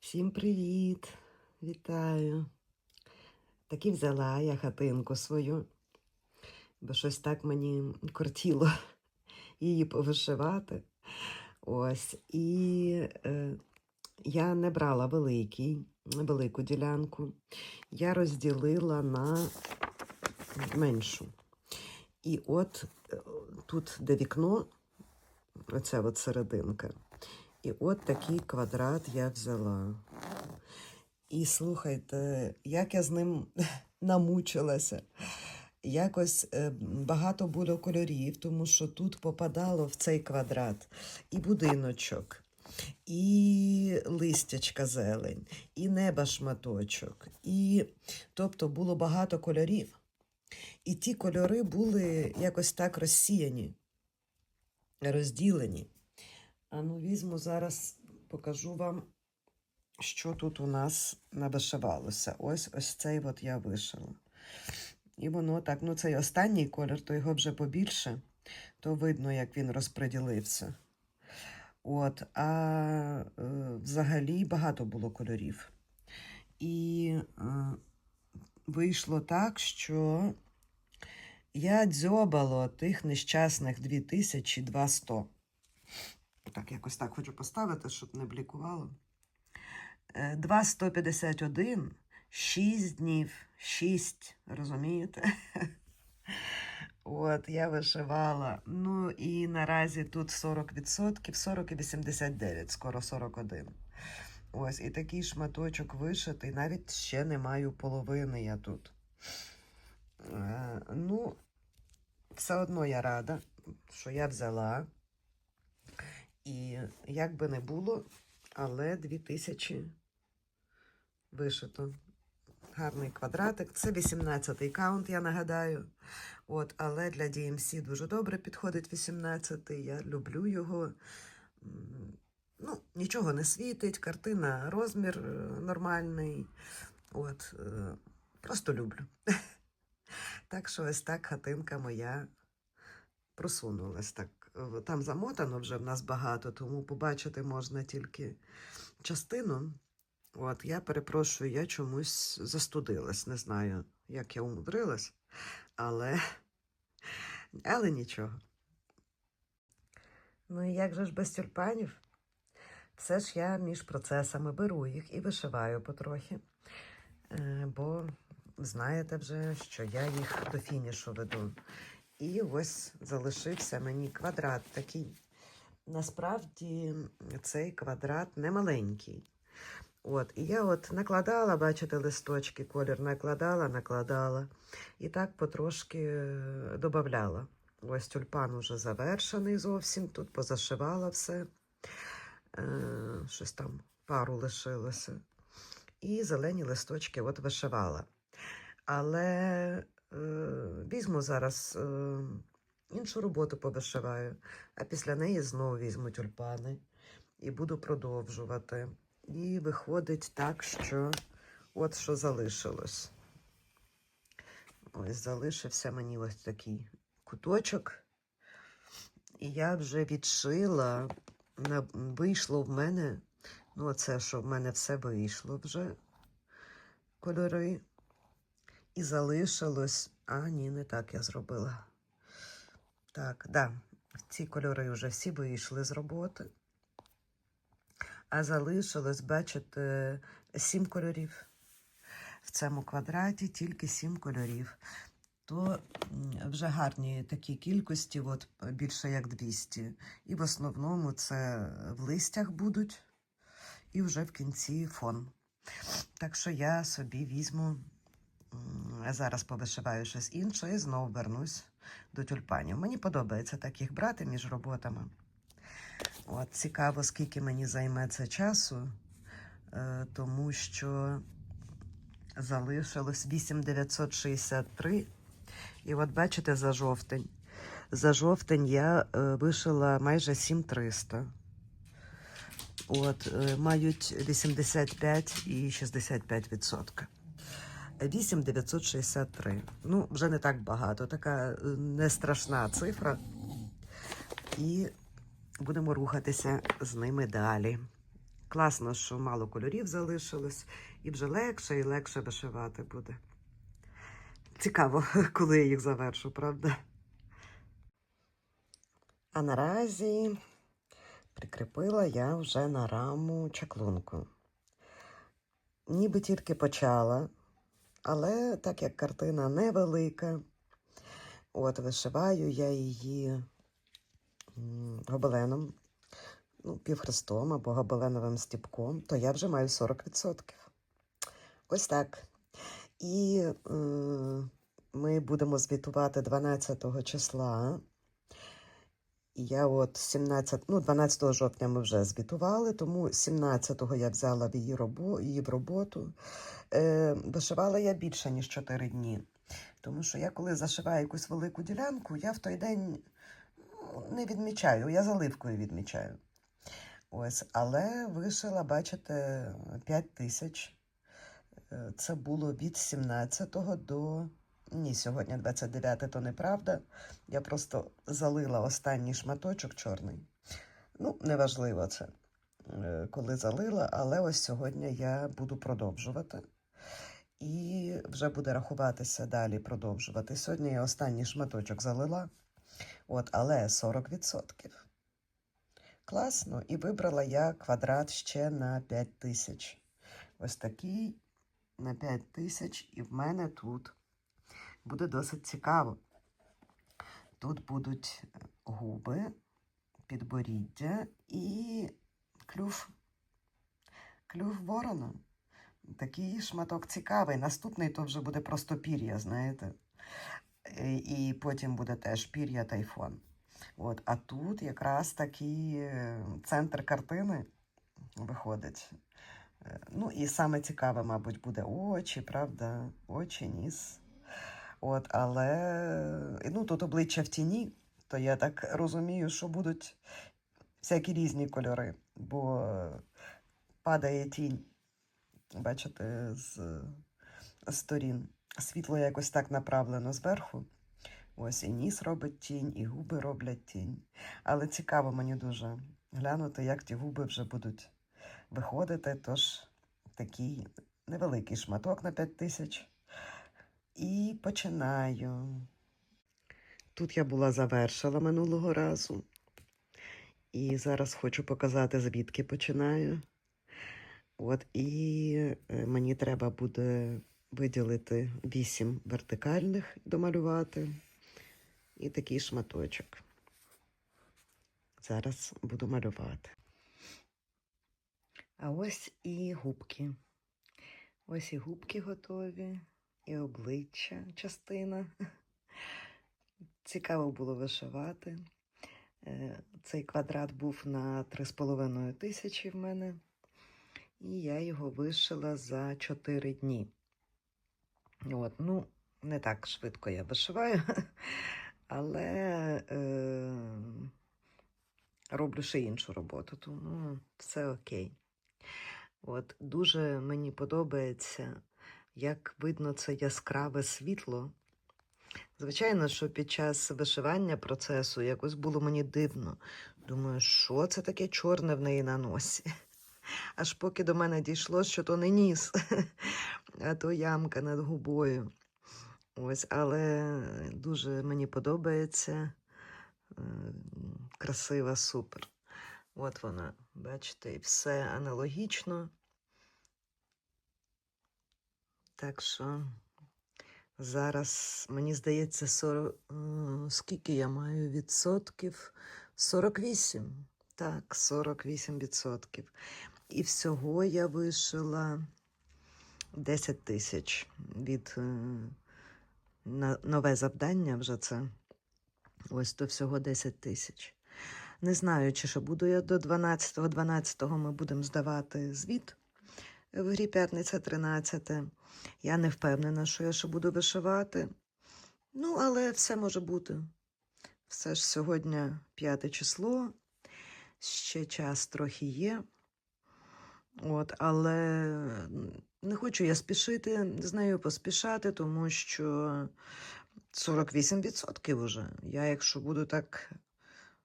Всім привіт! Вітаю! Таки взяла я хатинку свою, бо щось так мені кортіло її повишивати. Ось. І е, я не брала великий, велику ділянку. Я розділила на меншу. І от е, тут, де вікно, оця от серединка. І от такий квадрат я взяла. І слухайте, як я з ним намучилася. Якось е, багато було кольорів, тому що тут попадало в цей квадрат і будиночок, і листячка зелень, і неба шматочок. І, тобто було багато кольорів. І ті кольори були якось так розсіяні, розділені. А ну, візьму зараз, покажу вам, що тут у нас навишивалося. Ось ось цей от я вишила. І воно так, ну цей останній колір, то його вже побільше, то видно, як він розподілився. От, а е, взагалі багато було кольорів. І е, вийшло так, що я дзьобало тих нещасних 2200. Так, якось так хочу поставити, щоб не блікувало. Е, 2,151, 6 днів, 6, розумієте? От, я вишивала. Ну і наразі тут 40%, 40 і 89, скоро 41. Ось, і такий шматочок вишитий, навіть ще не маю половини я тут. Е, ну, все одно я рада, що я взяла. І як би не було, але 2000 вишито. Гарний квадратик. Це 18-й каунт, я нагадаю. От, але для DMC дуже добре підходить 18-й. Я люблю його. Ну, нічого не світить, картина, розмір е, нормальний. От, е, просто люблю. Так що ось так хатинка моя просунулась. Так, там замотано вже в нас багато, тому побачити можна тільки частину. От, я перепрошую, я чомусь застудилась. Не знаю, як я умудрилась, але, але нічого. Ну і як же ж без тюльпанів? Все ж я між процесами беру їх і вишиваю потрохи. Е, бо знаєте вже, що я їх до фінішу веду. І ось залишився мені квадрат такий. Насправді цей квадрат не маленький. От, і я от накладала, бачите, листочки, колір накладала, накладала. І так потрошки е, додавала. Ось тюльпан уже завершений зовсім. Тут позашивала все. Е, щось там пару лишилося. І зелені листочки от вишивала. Але візьму зараз е, іншу роботу повишиваю, а після неї знову візьму тюльпани і буду продовжувати. І виходить так, що от що залишилось. Ось залишився мені ось такий куточок. І я вже відшила, вийшло в мене, ну, оце, що в мене все вийшло вже кольори. І залишилось. А, ні, не так я зробила. Так, да, ці кольори вже всі вийшли з роботи. А залишилось, бачите, сім кольорів. В цьому квадраті тільки сім кольорів. То вже гарні такі кількості, от більше як 200. І в основному це в листях будуть, і вже в кінці фон. Так що я собі візьму, зараз повишиваю щось інше і знову вернусь до тюльпанів. Мені подобається так їх брати між роботами. От, цікаво, скільки мені займе це часу, е, тому що залишилось 8963. І от бачите, за жовтень. За жовтень я е, вишила майже 7300. От, е, мають 85 і 65 відсотка. 8963. Ну, вже не так багато. Така е, не страшна цифра. І будемо рухатися з ними далі. Класно, що мало кольорів залишилось, і вже легше і легше вишивати буде. Цікаво, коли я їх завершу, правда? А наразі прикріпила я вже на раму чаклунку. Ніби тільки почала, але так як картина невелика, от вишиваю я її гобеленом, ну, півхрестом або гобеленовим стіпком, то я вже маю 40%. Ось так. І е, ми будемо звітувати 12 числа. Я от 17, ну, 12 жовтня ми вже звітували, тому 17-го я взяла в її, робо, її в роботу. Е, вишивала я більше, ніж 4 дні. Тому що я коли зашиваю якусь велику ділянку, я в той день ну, не відмічаю, я заливкою відмічаю. Ось, але вишила, бачите, 5 тисяч. Е, Це було від 17 до. Ні, сьогодні 29 то неправда. Я просто залила останній шматочок чорний. Ну, неважливо це, е, коли залила, але ось сьогодні я буду продовжувати. І вже буде рахуватися далі продовжувати. Сьогодні я останній шматочок залила, от, але 40%. Класно. І вибрала я квадрат ще на 5 тисяч. Ось такий на 5 тисяч, і в мене тут буде досить цікаво. Тут будуть губи, підборіддя і клюв. Клюв ворона. Такий шматок цікавий. Наступний то вже буде просто пір'я, знаєте. І, і потім буде теж пір'я тайфон. От, а тут якраз такий е, центр картини виходить. Е, Ну і саме цікаве, мабуть, буде очі, правда? Очі, ніс. От, але ну, тут обличчя в тіні, то я так розумію, що будуть всякі різні кольори, бо падає тінь, бачите, з сторін. Світло якось так направлено зверху. Ось і ніс робить тінь, і губи роблять тінь. Але цікаво мені дуже глянути, як ті губи вже будуть виходити. Тож такий невеликий шматок на 5 тисяч. І починаю. Тут я була завершила минулого разу. І зараз хочу показати, звідки починаю. От, і е, мені треба буде виділити 8 вертикальних домалювати. І такий шматочок. Зараз буду малювати. А ось і губки. Ось і губки готові, і обличчя частина. Цікаво було вишивати. Е, Цей квадрат був на 3,5 тисячі в мене. І я його вишила за 4 дні. От, ну, не так швидко я вишиваю, але е, роблю ще іншу роботу, тому все окей. От, дуже мені подобається, як видно це яскраве світло. Звичайно, що під час вишивання процесу якось було мені дивно. Думаю, що це таке чорне в неї на носі? Аж поки до мене дійшло, що то не ніс, а то ямка над губою. Ось, але дуже мені подобається. Е, Красива, супер. От вона, бачите, і все аналогічно. Так що зараз, мені здається, 40, е, скільки я маю відсотків? 48. Так, 48 відсотків. І всього я вишила 10 тисяч від е, нове завдання вже це. Ось то всього 10 тисяч. Не знаю, чи ще буду я до 12-го. 12-го ми будемо здавати звіт в грі п'ятниця 13. Я не впевнена, що я ще буду вишивати. Ну, але все може бути. Все ж сьогодні п'яте число, ще час трохи є. От, але не хочу я спішити з нею поспішати, тому що 48% уже. Я, якщо буду так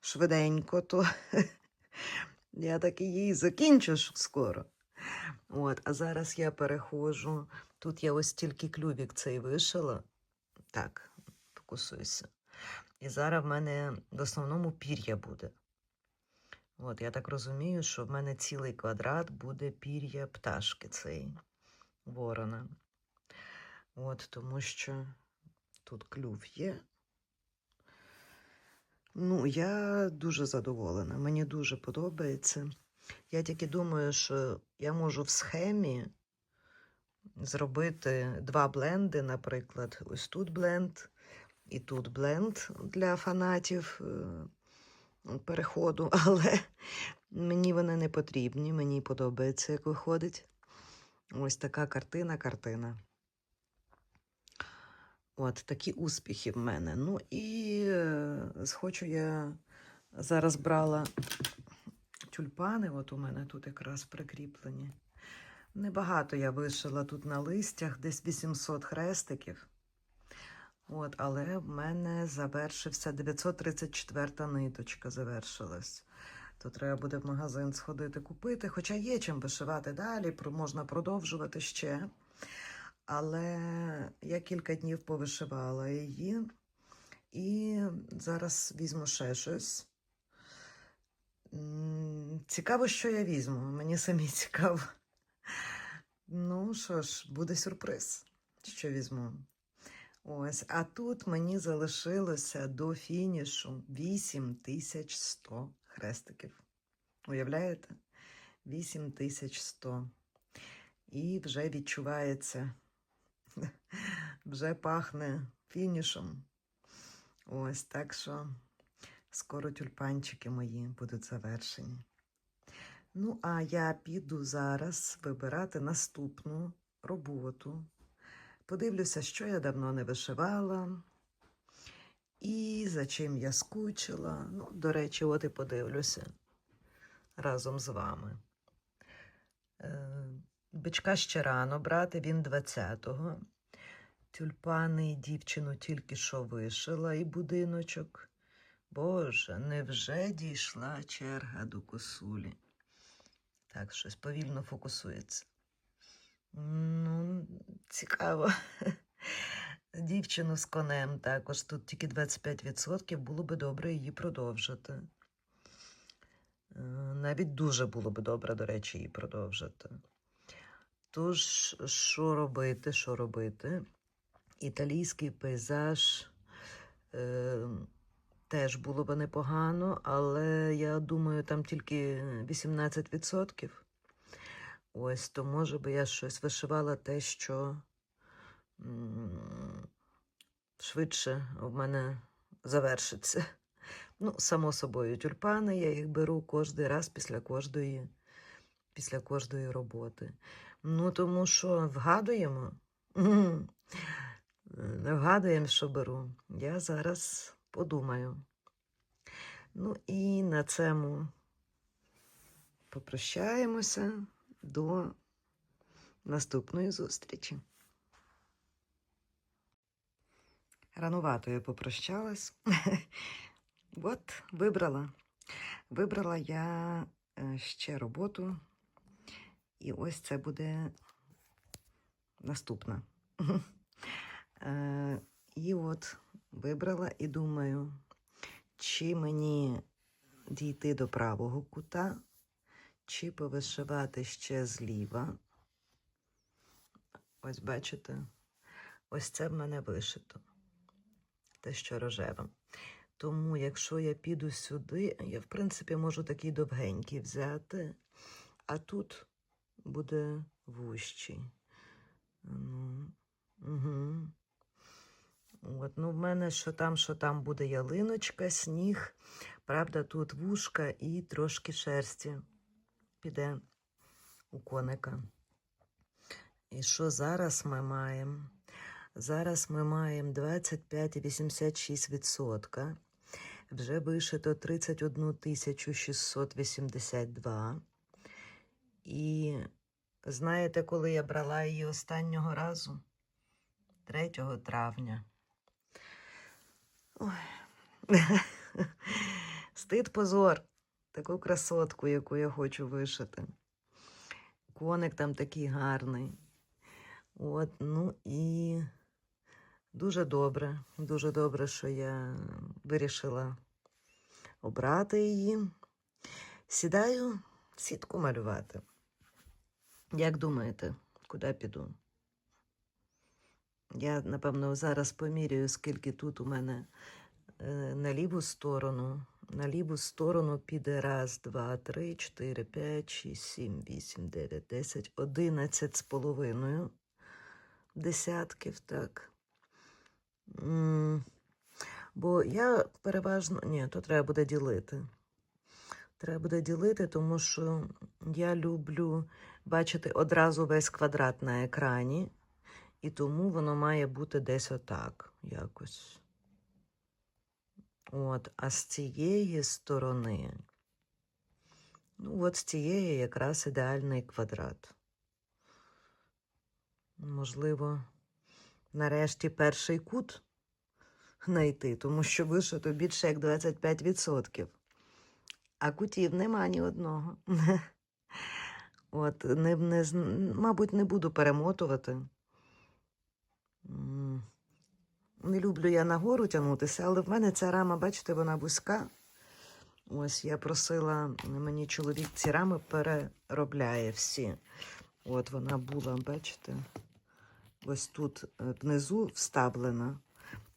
швиденько, то Я так її закінчу скоро. От, а зараз я переходжу. Тут я ось тільки клювік цей вишила. Так, фокусуйся. І зараз в мене в основному пір'я буде. От, я так розумію, що в мене цілий квадрат буде пір'я пташки цієї ворона. От, тому що тут клюв є. Ну, я дуже задоволена. Мені дуже подобається. Я тільки думаю, що я можу в схемі зробити два бленди, наприклад. Ось тут бленд і тут бленд для фанатів е, переходу, але мені вони не потрібні. Мені подобається, як виходить. Ось така картина, картина. От такі успіхи в мене. Ну і е, хочу я зараз брала тюльпани, от у мене тут якраз прикріплені. Небагато я вишила тут на листях, десь 800 хрестиків. От, але в мене завершився 934 ниточка завершилась. То треба буде в магазин сходити купити. Хоча є чим вишивати далі, можна продовжувати ще. Але я кілька днів повишивала її. І зараз візьму ще щось. Цікаво, що я візьму. Мені самі цікаво. Ну що ж, буде сюрприз, що візьму. Ось, а тут мені залишилося до фінішу 8100 хрестиків. Уявляєте? 8100. І вже відчувається, вже пахне фінішом. Ось так що скоро тюльпанчики мої будуть завершені. Ну, а я піду зараз вибирати наступну роботу. Подивлюся, що я давно не вишивала. І за чим я скучила. Ну, до речі, от і подивлюся разом з вами. Е, Бичка ще рано брати, він 20-го. Тюльпани і дівчину тільки що вишила, і будиночок. Боже, невже дійшла черга до косулі? Так, щось повільно фокусується. Ну, цікаво. Дівчину з конем також. Тут тільки 25%, було би добре її продовжити. Е, Навіть дуже було би добре, до речі, її продовжити. Тож, що робити, що робити? Італійський пейзаж е, теж було би непогано, але я думаю, там тільки 18%. Ось, то може би я щось вишивала те, що швидше в мене завершиться. Ну, само собою, тюльпани я їх беру кожен раз після кожної, після кожної роботи. Ну, тому що вгадуємо. Вгадуємо, що беру. Я зараз подумаю. Ну і на цьому попрощаємося до наступної зустрічі. Ранувато я попрощалась. От, вибрала. Вибрала я е, ще роботу. І ось це буде наступна. Е, І от вибрала і думаю, чи мені дійти до правого кута, чи повишивати ще зліва. Ось бачите, ось це в мене вишито. Те, що рожеве. Тому, якщо я піду сюди, я, в принципі, можу такий довгенький взяти, а тут буде вущий. Ну, угу. От, ну, в мене що там, що там буде ялиночка, сніг. Правда, тут вушка і трошки шерсті піде у коника. І що зараз ми маємо? Зараз ми маємо 25,86%. Вже вишито 31 682. І знаєте, коли я брала її останнього разу? 3 травня. Ой. Стид позор. таку красотку, яку я хочу вишити. Коник там такий гарний. От, ну і дуже добре, дуже добре, що я вирішила обрати її. Сідаю сітку малювати. Як думаєте, куди піду? Я, напевно, зараз поміряю, скільки тут у мене е, на ліву сторону. На ліву сторону піде раз, два, три, чотири, п'ять, шість, сім, вісім, дев'ять, десять, одинадцять з половиною десятків, так. Бо я переважно. Ні, то треба буде ділити. Треба буде ділити, тому що я люблю бачити одразу весь квадрат на екрані, і тому воно має бути десь отак якось. От, а з цієї сторони, ну, от з цієї якраз ідеальний квадрат. Можливо, нарешті перший кут знайти, тому що вишито більше як 25%. А кутів нема ні одного. От, не, не, мабуть, не буду перемотувати. Не люблю я нагору тягнутися, але в мене ця рама, бачите, вона вузька. Ось я просила, мені чоловік ці рами переробляє всі. От вона була, бачите, ось тут е, внизу вставлена.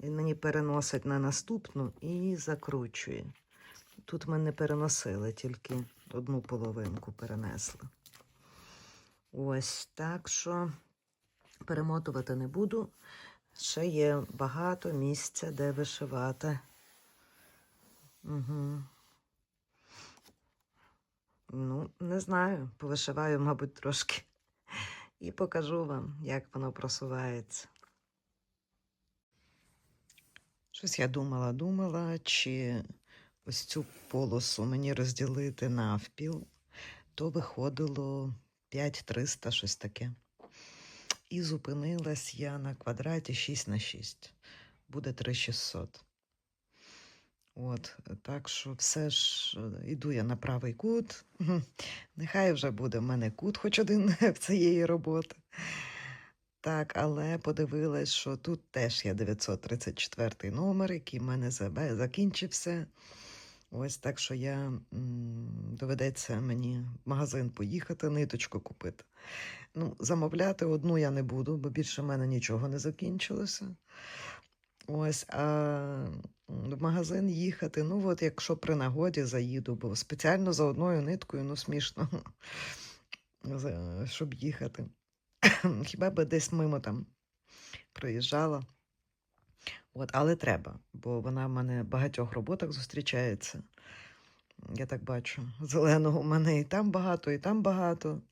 Він мені переносить на наступну і закручує. Тут ми не переносили, тільки одну половинку перенесли. Ось так що перемотувати не буду. Ще є багато місця, де вишивати. Угу. Ну, не знаю. Повишиваю, мабуть, трошки. І покажу вам, як воно просувається. Щось я думала, думала, чи ось цю полосу мені розділити навпіл, то виходило 5300, щось таке. І зупинилась я на квадраті 6 на 6. Буде 3600. От, так що все ж іду я на правий кут. Нехай вже буде в мене кут, хоч один в цієї роботи. Так, але подивилась, що тут теж є 934 номер, який в мене закінчився. Ось так що я доведеться мені в магазин поїхати, ниточку купити. Ну, замовляти одну я не буду, бо більше в мене нічого не закінчилося. Ось, а в магазин їхати, ну от якщо при нагоді заїду, бо спеціально за одною ниткою, ну смішно, щоб їхати. Хіба би десь мимо там проїжджала. От, але треба, бо вона в мене в багатьох роботах зустрічається. Я так бачу. Зеленого в мене і там багато, і там багато.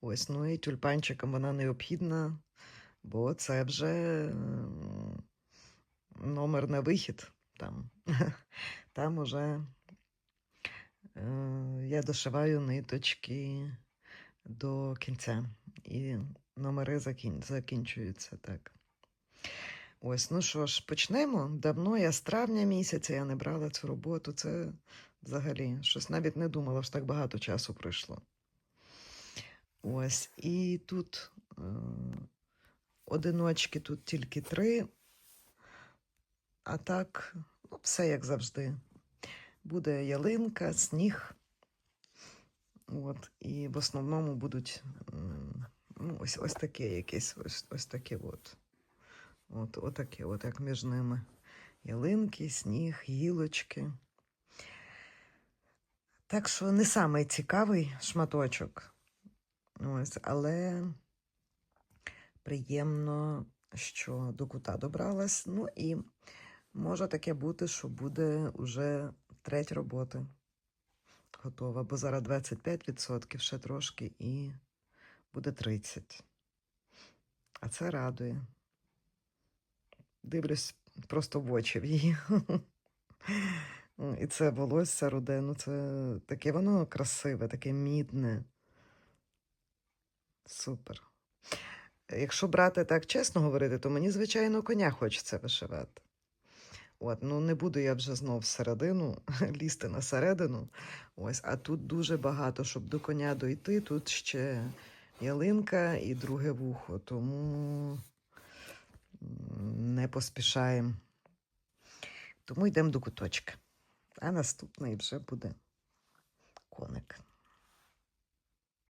Ось, ну і тюльпанчикам вона необхідна, бо це вже номер на вихід. Там, там уже е, я дошиваю ниточки до кінця. І номери закін... закінчуються так. Ось, ну що ж, почнемо. Давно я з травня місяця я не брала цю роботу. Це взагалі щось навіть не думала, що так багато часу пройшло. Ось, і тут е, одиночки, тут тільки три. А так, ну, все як завжди. Буде ялинка, сніг. От, і в основному будуть ну, ось, ось таке якесь, ось, ось таке от. От, отаке, от як між ними. Ялинки, сніг, гілочки. Так що не самий цікавий шматочок. Ось, але приємно, що до кута добралась. Ну і може таке бути, що буде уже треть роботи готова, бо зараз 25%, ще трошки, і буде 30%. А це радує дивлюсь просто в очі в її. І це волосся руде, ну це таке воно красиве, таке мідне. Супер. Якщо брати так чесно говорити, то мені, звичайно, коня хочеться вишивати. От, ну Не буду я вже знов всередину, лізти на середину. Ось, А тут дуже багато, щоб до коня дойти, тут ще ялинка і друге вухо. Тому не поспішаємо. Тому йдемо до куточка. А наступний вже буде коник.